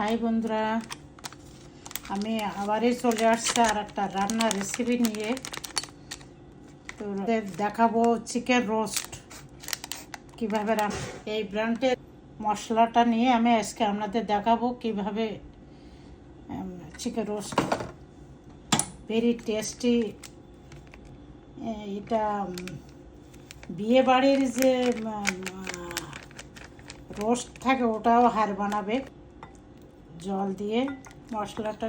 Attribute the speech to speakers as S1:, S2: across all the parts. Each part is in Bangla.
S1: হাই বন্ধুরা। আমি আবারই চলে আসছি আর একটা রান্নার রেসিপি নিয়ে। তো দেখাবো চিকেন রোস্ট কীভাবে এই ব্র্যান্ডের মশলাটা নিয়ে আমি আজকে আপনাদের দেখাবো কীভাবে চিকেন রোস্ট ভেরি টেস্টি এটা বিয়ে বাড়ির যে রোস্ট থাকে ওটাও হার বানাবে। জল দিয়ে মশলাটা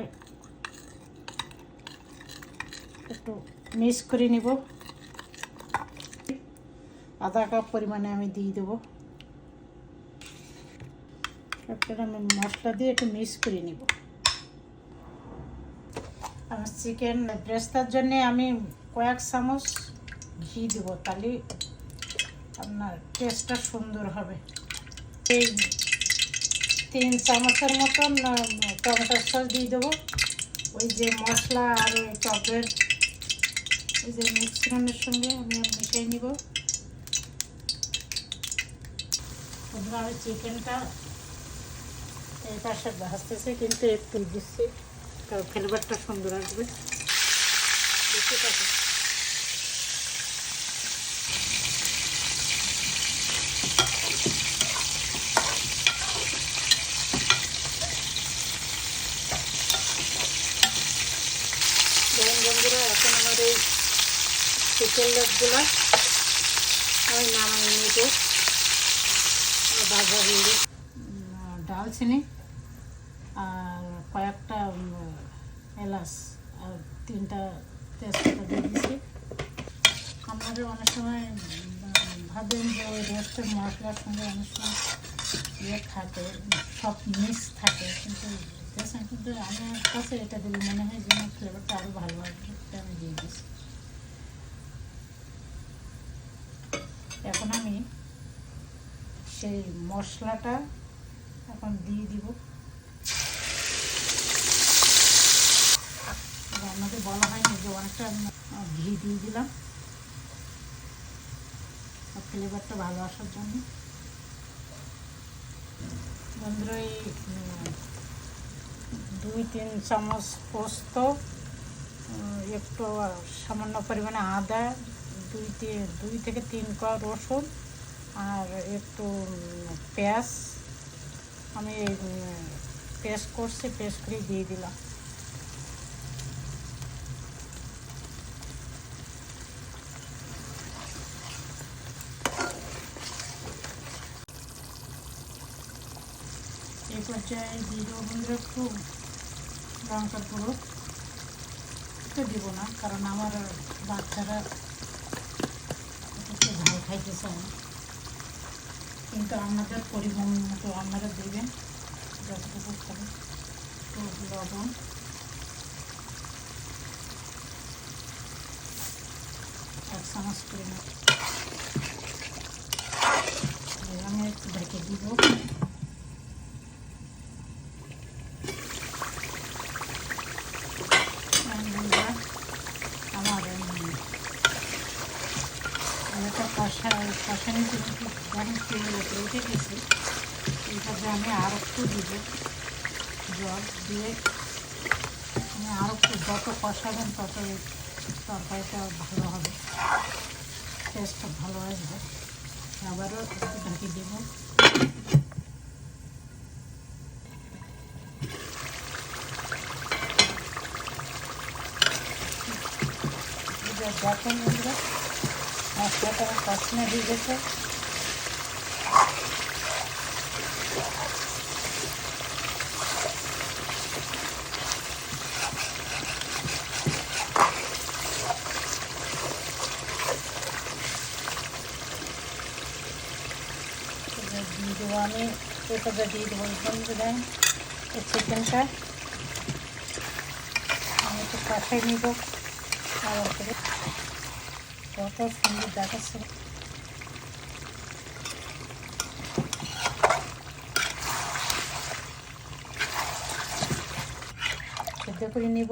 S1: একটু মিক্স করে নিব। আধা কাপ পরিমাণে আমি দিয়ে দেবো। তারপরে আমি মশলা দিয়ে একটু মিক্স করে নিব। আর চিকেন ব্রেস্তার জন্যে আমি কয়েক চামচ ঘি দেবো, তাহলে আপনার টেস্টটা সুন্দর হবে। এই তিন চামচের মতন আহ, টমেটো সস দিয়ে দেবো। ওই যে মশলা আর ওই টপের ওই যে মিশ্রণের সঙ্গে আমি মিশিয়ে নিব। আমি চিকেনটা এই পাশে ভাজতেছি কিন্তু একটু দিচ্ছি ফ্লেভারটা সুন্দর আসবে। দেখতে পাচ্ছি দেখুন বন্ধুরা এখন আমার এই চিকেন লেগগুলো আমি নামাই নিব। ভাজা দিয়ে ডালচিনি আর কয়েকটা এলাচ আর তিনটা তেজপাতা দিয়ে দিয়েছি। আপনাদের অনেক সময় ভাবেন যে ওই রোস্টের মশলার সঙ্গে অনেক সময় ইয়ে থাকে, সব মিক্স থাকে, কিন্তু কিন্তু আমার কাছে এটা দিলে মনে হয় যেন ফ্লেভারটা আরও ভালো আসবে আমি দিয়ে দিচ্ছি এখন আমি সেই মশলাটা এখন দিয়ে দিব। আমাদের বলা হয়নি যে অনেকটা ঘি দিয়ে দিলাম। ফ্লেভারটা ভালো আসার জন্য। বন্ধুরা, এই দুই তিন চামচ পোস্ত একটু সামান্য পরিমাণে আদা দুই দুই থেকে তিন কোয়া রসুন আর একটু পেঁয়াজ। আমি, পেস্ট করছি, পেস্ট করে দিয়ে দিলাম। এই পর্যায়ে দিয়ে বন্ধুরা একটু লঙ্কার গুঁড়ো দিব না, কারণ আমার বাচ্চারা খাইতে চাই কিন্তু আপনাদের পরিমাণ মতো আপনারা দেবেন যতটুকু খাবে তো লবণ। এক চামচ পরিমাণ। আমি একটু ঢেকে দিব বন্ধুরা, আমার উম, একটা কষা কষানি কিন্তু যখন তেলের উঠে গেছে এইভাবে আমি আর একটু দিব, জল দিয়ে, আমি আর একটু যত কষাবেন তত তরকারিটা ভালো হবে টেস্টটা ভালো আসবে। আবারও একটু ঢাকি দেবো। দেখেন বন্ধুরা মশলাটা কষনে দিয়ে গেছে দিয়ে দেবো আমি এটাতে দিয়ে দেবো বন্ধুরা এই চিকেনটা আমি একটু কষাই নিব আর কত সুন্দর দেখাচ্ছে সেদ্ধ করে নিব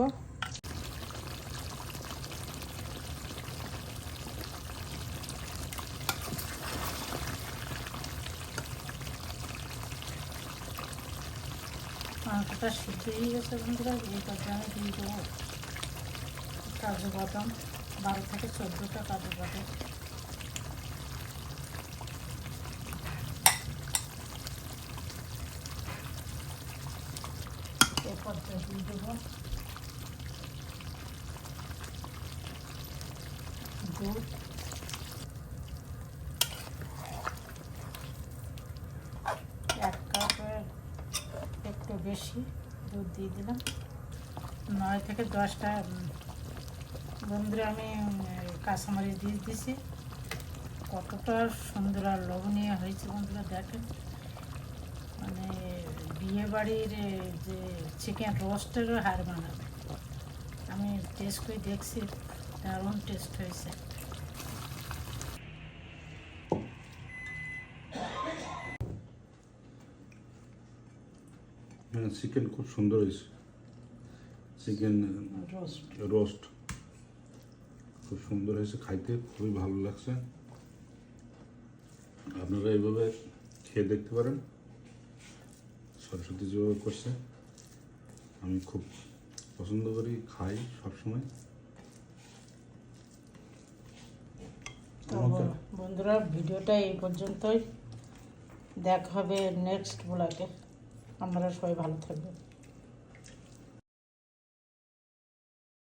S1: মাংসটা সিদ্ধ হয়ে গেছে বন্ধুরা এই পর্যায়ে আমি দিয়ে দেবো কাজু বাদাম বারো থেকে চোদ্দোটা কাজু বাদাম এই পর্যায়ে দিয়ে দেবো। দুধ। এক কাপের একটু বেশি দুধ দিয়ে দিলাম। নয় থেকে দশটা বন্ধুরা আমি কাঁচামরিচ দিয়ে দিছি। কতটা সুন্দর আর লবণীয় হয়েছে বন্ধুরা দেখেন। মানে বিয়ে বাড়ির যে চিকেন রোস্টেরও হার বানাবে আমি টেস্ট করে দেখছি দারুণ টেস্ট হয়েছে।
S2: হ্যাঁ চিকেন খুব সুন্দর হয়েছে। চিকেন
S1: রোস্ট
S2: রোস্ট খুব সুন্দর হয়েছে খাইতে খুবই ভালো লাগছে। আপনারা এইভাবে খেয়ে দেখতে পারেন। সরস্বতী যেভাবে করছে আমি খুব পছন্দ করি খাই সবসময়।
S1: বন্ধুরা ভিডিওটা এই পর্যন্তই। দেখা হবে নেক্সট ব্লগে আমরা সবাই ভালো থাকবেন।